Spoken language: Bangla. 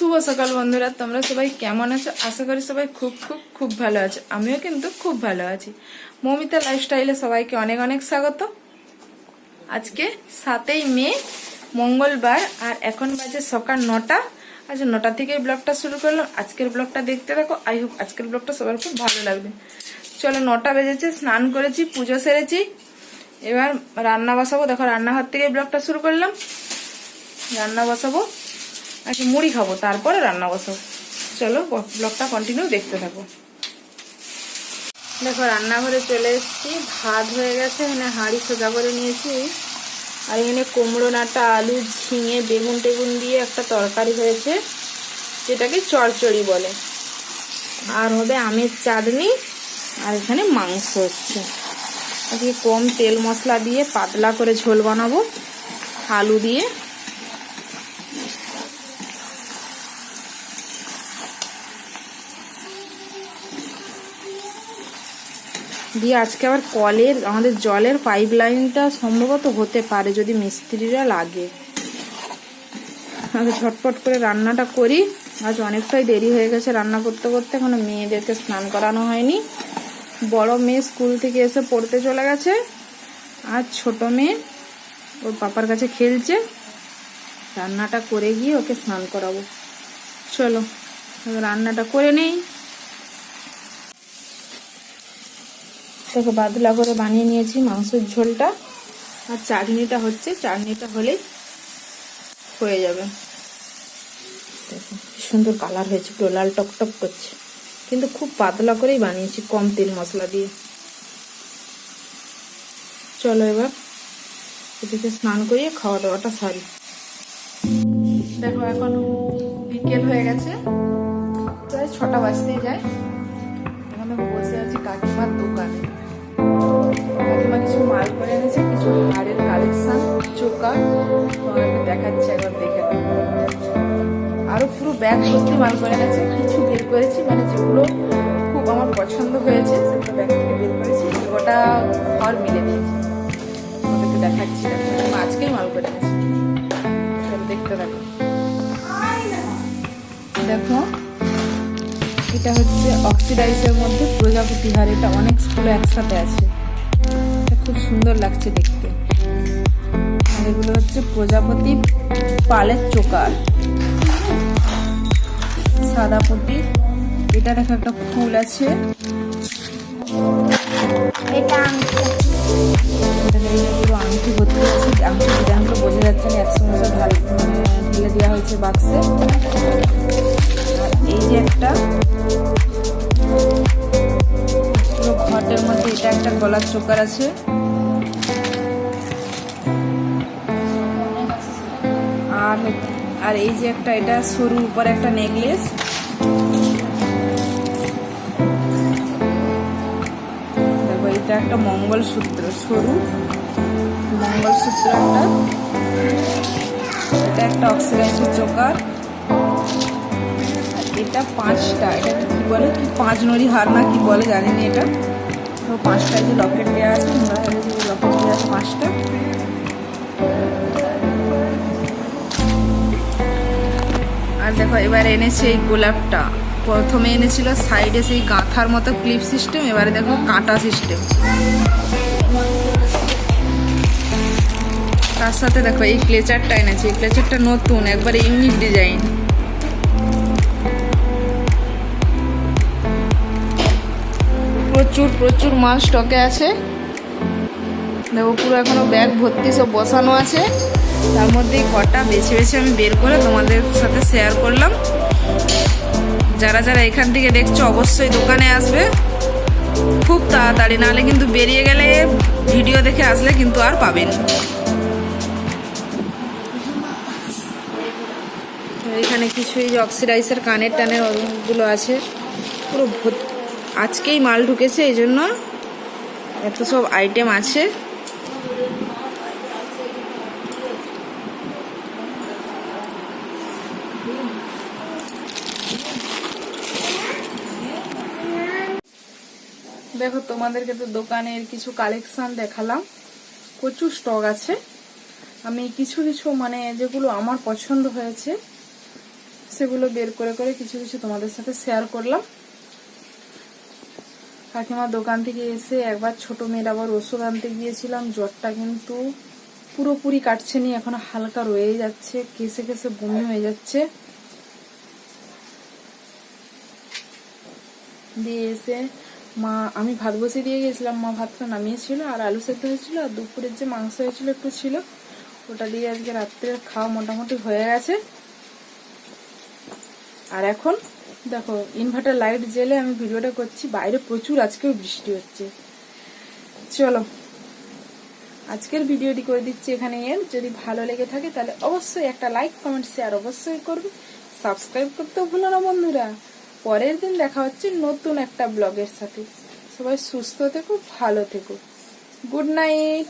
শুভ সকাল, বন্ধুরা। তোমরা সবাই কেমন আছো? আশা করি সবাই খুব খুব খুব ভালো আছো। আমিও কিন্তু খুব ভালো আছি। মমিতা লাইফস্টাইলে সবাইকে অনেক অনেক স্বাগত। আজকে সাতই মে, মঙ্গলবার, আর এখন বাজে সকাল নটা। আজ নটা থেকে ব্লগটা শুরু করলাম। আজকের ব্লগটা দেখতে থাকো। আই হোপ আজকের ব্লগটা সবার খুব ভালো লাগবে। চলো, নটা বেজেছে, স্নান করেছি, পুজো সেরেছি। এবার রান্না বসাবো। দেখো, রান্নাঘর থেকে ব্লগটা শুরু করলাম। রান্না বসাবো। আচ্ছা মুড়ি খাব, তারপরে রান্না বসাবো। চলো ব্লগটা কন্টিনিউ দেখতে থাকো। দেখো, রান্নাঘরে চলে এসেছি। ভাত হয়ে গেছে এখানে হাঁড়ি সোজা করে নিয়েছি। আর এখানে কুমড়ো নাটা, আলু, ঝিঙে, বেগুন টেগুন দিয়ে একটা তরকারি হয়েছে, যেটাকে চড়চড়ি বলে। আর হবে আমের চাটনি, আর এখানে মাংস হচ্ছে। আজকে কম তেল মশলা দিয়ে পাতলা করে ঝোল বানাবো, আলু দিয়ে। দিয়ে আজকে আবার কলের আমাদের জলের পাইপ লাইনটা সম্ভবত হতে পারে যদি মিস্ত্রিরা লাগে। আগে ঝটপট করে রান্নাটা করি। আজ অনেকটাই দেরি হয়ে গেছে রান্না করতে করতে, এখনও মেয়েদেরকে স্নান করানো হয়নি। বড় মেয়ে স্কুল থেকে এসে পড়তে চলে গেছে। আর ছোট মেয়ে ওর পাপার কাছে খেলছে। রান্নাটা করে গিয়ে ওকে স্নান করাবো। চলো রান্নাটা করে নেই। দেখো বাদলা করে বানিয়ে নিয়েছি মাংসের ঝোলটা। আর চাটনিটা হচ্ছে, চাটনিটা হলেই হয়ে যাবে। দেখো সুন্দর কালার হয়েছে, পুরো লাল টকটক করছে। কিন্তু খুব পাতলা করেই বানিয়েছি, কম তেল মশলা দিয়ে। চলো এবার এদিকে স্নান করিয়ে খাওয়া দাওয়াটা সারি। দেখো, এখন বিকেল হয়ে গেছে। প্রায় ছটা বাজতেই যায়। এখানে বসে আছি কাকিমার দোকানে। কাকিমা কিছু মাল করে এনেছে, কিছু হাড়ের কালেকশন চোকা তোমাদেরকে দেখাচ্ছি একবার, দেখে নাও। আরও পুরো ব্যাগ ভর্তি মাল করে এনেছে, কিছু বের করেছি মানে যেগুলো খুব আমার পছন্দ হয়েছে, সেগুলো ব্যাগ থেকে বের করেছি গোটা ঘর মিলে দিয়েছি। তোমাদেরকে দেখাচ্ছি আজকেই মাল করে এনেছে। দেখতে থাকো। দেখো, এটা হচ্ছে অক্সিডাইজের মধ্যে প্রজাপতি হার এটা অনেকগুলো একসাথে আছে। খুব সুন্দর লাগছে দেখতে। আর এগুলো হচ্ছে প্রজাপতি পালের চোকার। সাদা পুটি। এটা দেখো একটা ফুল আছে। এটা আংটি এটা দেখে পুরো আংটি ভর্তি আছে আংটি ডিজাইনগুলো বোঝা যাচ্ছে না একসঙ্গে সব ঢাল ঢেলে দেওয়া হয়েছে বাক্সে। এই যে একটা পুরো ঘটের মধ্যে এটা একটা গলার চোকার আছে। আর এই যে একটা, এটা সরু উপরে একটা নেকলেস। দেখো, এটা একটা মঙ্গলসূত্র, সরু। মঙ্গলসূত্র একটা। এটা একটা অক্সিডাইজের চোকার। এটা পাঁচটা, এটা কি বলে? কি পাঁচ নড়ি হার না কি বলে জানি না এটা। তো পাঁচটা যে লকেট দেওয়া আছে লকেট দেওয়া আছে পাঁচটা। আর দেখো, এবার এনেছে এই গোলাপটা। প্রথমে এনেছিল সাইডে সেই গাঁথার মতো ক্লিপ সিস্টেম, এবারে দেখো কাঁটা সিস্টেম। তার সাথে দেখো এই ক্লেচারটা এনেছে। এই ক্লেচারটা নতুন, একবারে ইউনিক ডিজাইন প্রচুর প্রচুর মাল স্টকে আছে। দেখো, পুরো এখনও ব্যাগ ভর্তি, সব বসানো আছে। তার মধ্যেই কটা বেছে বেছে আমি বের করে তোমাদের সাথে শেয়ার করলাম। যারা যারা এখান থেকে দেখছ, অবশ্যই দোকানে আসবে। খুব তাড়াতাড়ি, নাহলে কিন্তু বেরিয়ে গেলে ভিডিও দেখে আসলে কিন্তু আর পাবেন এখানে কিছু এই অক্সিডাইসের কানের টানেরগুলো আছে। পুরো আজকেই মাল ঢুকেছে, এই জন্য এত সব আইটেম আছে। দেখো, তোমাদেরকে তো দোকানের কিছু কালেকশন দেখালাম। প্রচুর স্টক আছে। আমি কিছু কিছু মানে যেগুলো আমার পছন্দ হয়েছে, সেগুলো বের করে করে কিছু কিছু তোমাদের সাথে শেয়ার করলাম। কাকিমা দোকান থেকে এসে একবার ছোট মেয়ের আবার ওষুধ আনতে গিয়েছিলাম। জ্বরটা কিন্তু পুরোপুরি কাটছে নি এখন হালকা রয়ে যাচ্ছে, কেসে কেসে বমি হয়ে যাচ্ছে। দিয়ে এসে মা, আমি ভাত বসিয়ে দিয়ে গেছিলাম। মা ভাতটা নামিয়েছিল আর আলু সেদ্ধ হয়েছিল আর দুপুরের যে মাংস হয়েছিল একটু ছিল, ওটা দিয়ে আজকে রাত্রে খাওয়া মোটামুটি হয়ে গেছে। আর এখন দেখো, ইনভার্টার লাইট জেলে আমি ভিডিওটা করছি, বাইরে প্রচুর আজকেও বৃষ্টি হচ্ছে। চলো, আজকের ভিডিওটি করে দিচ্ছি এখানে এর যদি ভালো লেগে থাকে তাহলে অবশ্যই একটা লাইক কমেন্ট শেয়ার অবশ্যই করবে। সাবস্ক্রাইব করতেও ভুলো না বন্ধুরা। পরের দিন দেখা হচ্ছে নতুন একটা ব্লগের সাথে। সবাই সুস্থ থেকো, ভালো থেকো। Good night.